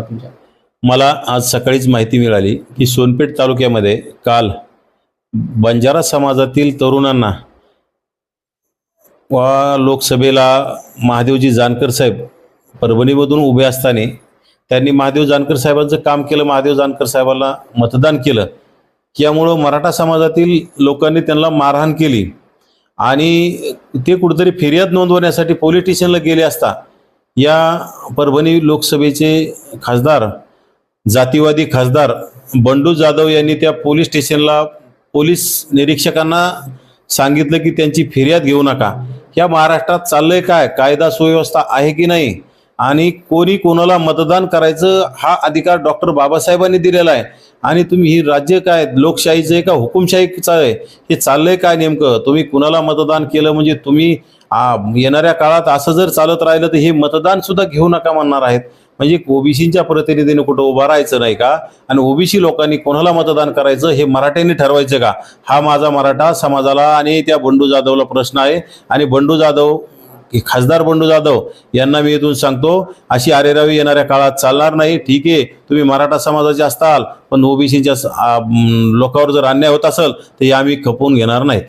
तुमच्या. मला आज सकाळीच माहिती मिळाली की सोनपेठ तालुक्यामध्ये काल बंजारा समाजातील तरुणांना वा लोकसभेला महादेवजी जानकर साहेब परभणीमधून उभे असताना त्यांनी महादेव जानकर साहेबांचं काम केलं महादेव जानकर साहेबांना मतदान केलं. यामुळं मराठा समाजातील लोकांनी त्यांना मारहाण केली. आणि ते कुठेतरी फिर्याद नोंदवण्यासाठी पोलीस स्टेशनला गेले असता या परभणी लोकसभेचे खासदार जातीवादी खासदार बंडू जाधव यांनी त्या पोलीस स्टेशनला पोलीस निरीक्षकांना सांगितलं की त्यांची फिर्याद घेऊ नका. या महाराष्ट्रात चाललंय काय? कायदा सुव्यवस्था आहे की नाही? आणि कोणी कोणाला मतदान करायचं हा अधिकार डॉक्टर बाबासाहेबांनी दिलेला आहे. आणि तुम्ही ही राज्य काय लोकशाहीचं आहे का हुकुमशाहीचं आहे हे चाललंय काय नेमकं? तुम्ही कुणाला मतदान केलं? म्हणजे तुम्ही येणाऱ्या काळात असं जर चालत राहिलं तर हे मतदान सुद्धा घेऊ नका म्हणणार आहेत. म्हणजे ओबीसीच्या प्रतिनिधीने कुठं उभं राहायचं नाही का? आणि ओबीसी लोकांनी कोणाला मतदान करायचं हे मराठ्यांनी ठरवायचं का? हा माझा मराठा समाजाला आणि त्या बंडू जाधवला प्रश्न आहे. आणि बंडू जाधव की खासदार बंडू जाधव यांना मी इथून सांगतो अशी आरेरावी येणाऱ्या काळात चालणार नाही. ठीक आहे तुम्ही मराठा समाजाचे असताल पण ओबीसीच्या लोकांवर जर अन्याय होत असेल तर हे आम्ही खपवून घेणार नाहीत.